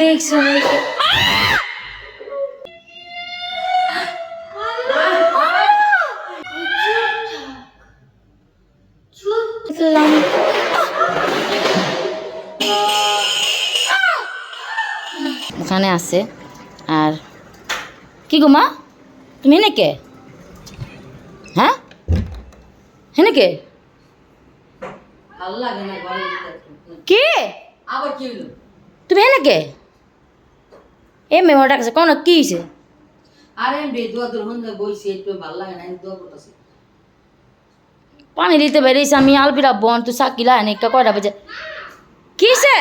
দেখছ ওখানে আছে। আর কি গো মা? তুমি এনে কে হ্যাঁ হেনে কে। কে? আবার কি হলো? তুমি হেনে কে এ মেয়ে ডাকছে কোন কি হয়েছে আরে এমনি দোয়া দোর হন্দে বইছি একটু ভালো লাগে না দোয়া করতেছি। পানি দিতে বেরিয়েছে আমি আলবিরা বন তুই সাকিলা এনে একটা কয়টা বেজে? কিসে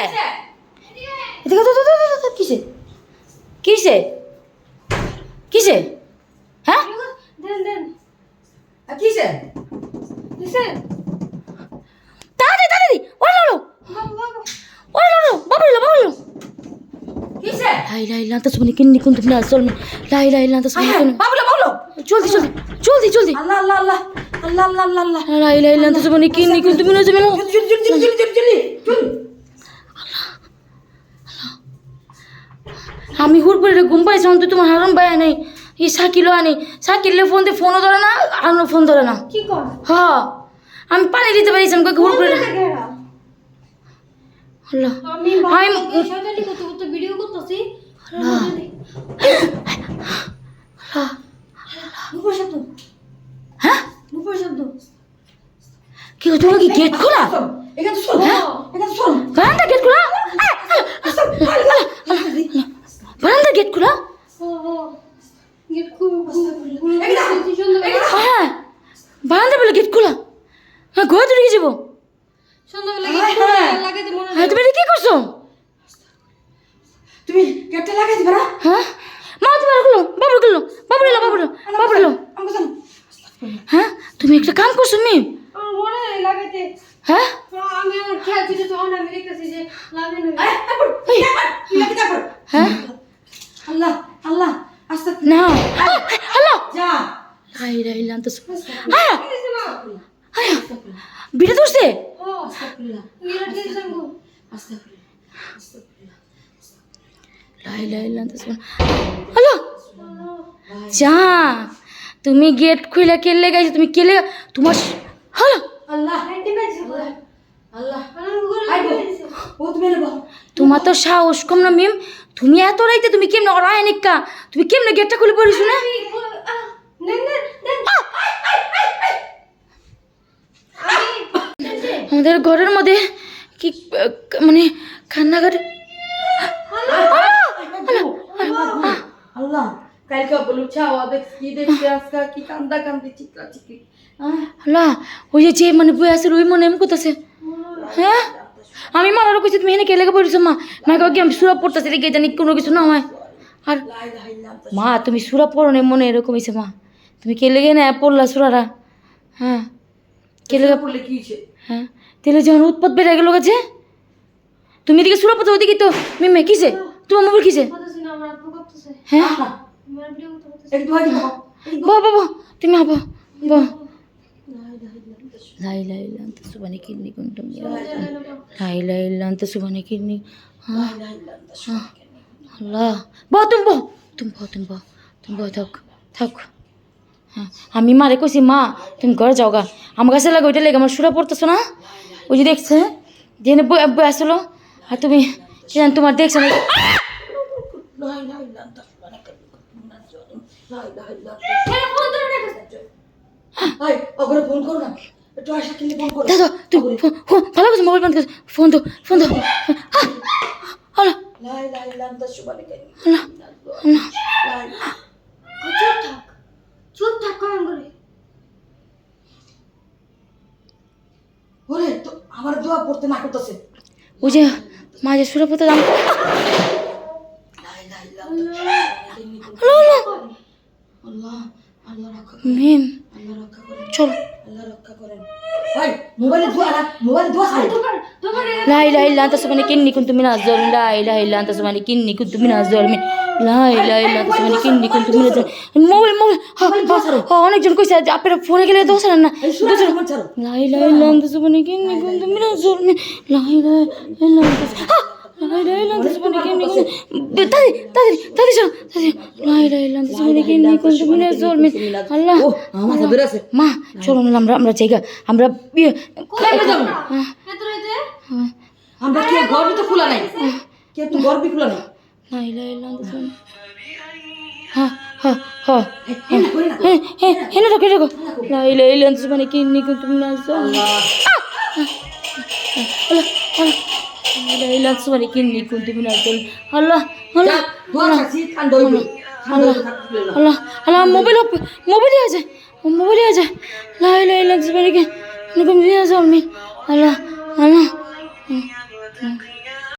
এদিকে তো, তো, তো, তো, তো, তো, কিসে কিসে কিসে হ্যাঁ আর কিসে তাড়াতাড়ি তাড়াতাড়ি ওরে লালো ওরে লালো বাবুলো বাবুলো লাই লান্তা সুবনি কিন্নি কুন্তু না চল লাই লাই লান্তা সুবনি কিন্নি? বাবুলা বাবুলো! জলদি জলদি জলদি জলদি। আল্লাহ আল্লাহ আল্লাহ আল্লাহ আল্লাহ আল্লাহ আল্লাহ। কুন্তু চল জলদি জলদি জলদি জলদি জলদি জলদি আমি হুট করে ঘুম পাইছি অন্ত তোমার হারম ভাই নেই এই সাকিলো আনি। সাকিলে ফোন দিয়ে ফোনও ধরে না আর ফোন ধরে না। কি কর? হ্যাঁ আমি পানি দিতে পারিছিলাম কাকে হুট করে আমি আমি- ভিডিও করতেছি। কি তোমার কি গেট খোলা বারান্দা গেট খোলা বারান্দা গেট খোলা হ্যাঁ। বারান্দা বলে গেট খোলা হ্যাঁ তো ঢুকে যাব হ্যাঁ তুমি কি করছ। তুমি গেটটা লাগাই দিবে না? হ্যাঁ? মা তুমি আর খুলো বাবুর খুলো বাবুর এলো বাবুর বাবুর এলো। হ্যাঁ? তুমি একটা কাম করছ আমার মনে লাগাইতে। হ্যাঁ? আমি আমার খেয়াল ছিল তখন আমি দেখতেছি যে লাগানো? হ্যাঁ? আল্লাহ আল্লাহ আস্তে না হ্যালো যা। হাই রাই লান্ত হ্যাঁ বিটা দোষে হ্যালো? যা তুমি গেট খুলে কেলে গেছো তুমি কেলে তোমার হ্যালো? তোমার তো সাহস কম না মিম। তুমি এত রাইতে তুমি কেমনে অরায় নিকা তুমি কেমনে গেটটা খুলে পড়িস না? আমাদের ঘরের মধ্যে কি মানে কান্নাকাটি আল্লাহ কালকে বলুছা কি দেখছি আজকে কি কান্দা কান্দি ওই যে মানে বই আছে ওই মনে এমন করতেছে। হ্যাঁ? আমি মারার কইছি তুমি এনে কেলে পড়িছো মা? মা কই কি আমি সুরা পড়তেছি দেখে জানি কোনো কিছু না হয়? আর মা তুমি সুরা পড়ো না মনে এরকম হয়েছে মা। তুমি কেলে গে না পড়লা সুরারা হ্যাঁ? কেলে পড়লে কি হ্যাঁ? তেলে যখন উৎপাত বেড়ে গেল গেছে তুমি এদিকে সুরা পড়ছো ওইদিকে তো মিমে কিসে তোমার মোবাইল কিসে কথা শুনে আমার আপু করতেছে হ্যাঁ বাবা বাহ বাবা তুমি আবা বাহ লাই লাই লান্ত সুবানে কিন্নি কুন্তুম লাই লাই লান্ত সুবানে কিন্নি হ্যাঁ হ্যাঁ। আল্লাহ বাহ তুমি বহ তুমি বহ তুমি বহ তুমি বহ থাক থাক হ্যাঁ আমি মারে কইছি মা তুমি ঘরে যাও গা আমার কাছে লাগে ওইটা লেগে আমার সুরা পড়তেছো না ওই যে দেখছে জেনে বই আসলো আর তুমি তোমার দেখছ না হাই ওগুলো ফোন করো না একটু আশা কিনলে ফোন করো দাদা তুই ফোন ফোন ভালো করে মোবাইল বন্ধ কর ফোন তো ফোন হ্যালো চুপ থাক চুপ থাক কেমন করে ওরে তো আমার দোয়া পড়তে না করতেছে ওই যে মাঝে সুরা পড়তে দাম লাই লাই লান্তা হ্যালো হ্যালো আল্লাহ আল্লাহ রক্ষা মিম আল্লাহ রক্ষা করেন চল আল্লাহ রক্ষা করেন ভাই মোবাইলে দোয়া না মোবাইলে দোয়া খাই لا إله إلا أنت سبحانك إني كنت من الظالمين لا إله إلا أنت سبحانك إني كنت من الظالمين لا إله إلا أنت سبحانك إني كنت من الظالمين মোবাইল মোবাইল হ্যাঁ অনেকজন কইছে যে আপনারা ফোনে গেলে দোষ না এই সুরা ফোন ছাড়ো لا إله إلا أنت سبحانك إني كنت من الظالمين لا إله إلا أنت মা চলো আমরা আমরা জায়গা আমরা আমরা কি ঘর তো খোলা নাই কে তো ঘর খোলা নাই না ইলা ইলা হ্যাঁ হ্যাঁ হ্যাঁ হ্যাঁ হ্যাঁ রাখো রাখো না ইলা ইলা মানে কি নিকুন তুমি না আল্লাহ আল্লাহ লক্ষ্মী কিনলি কুন্তি বিনা চল হলো হলো হলো হলো মোবাইল মোবাইল আছে মোবাইল আছে লাই লাই লক্ষ্মী কিন নিকুম দিয়ে চল মি হলো হলো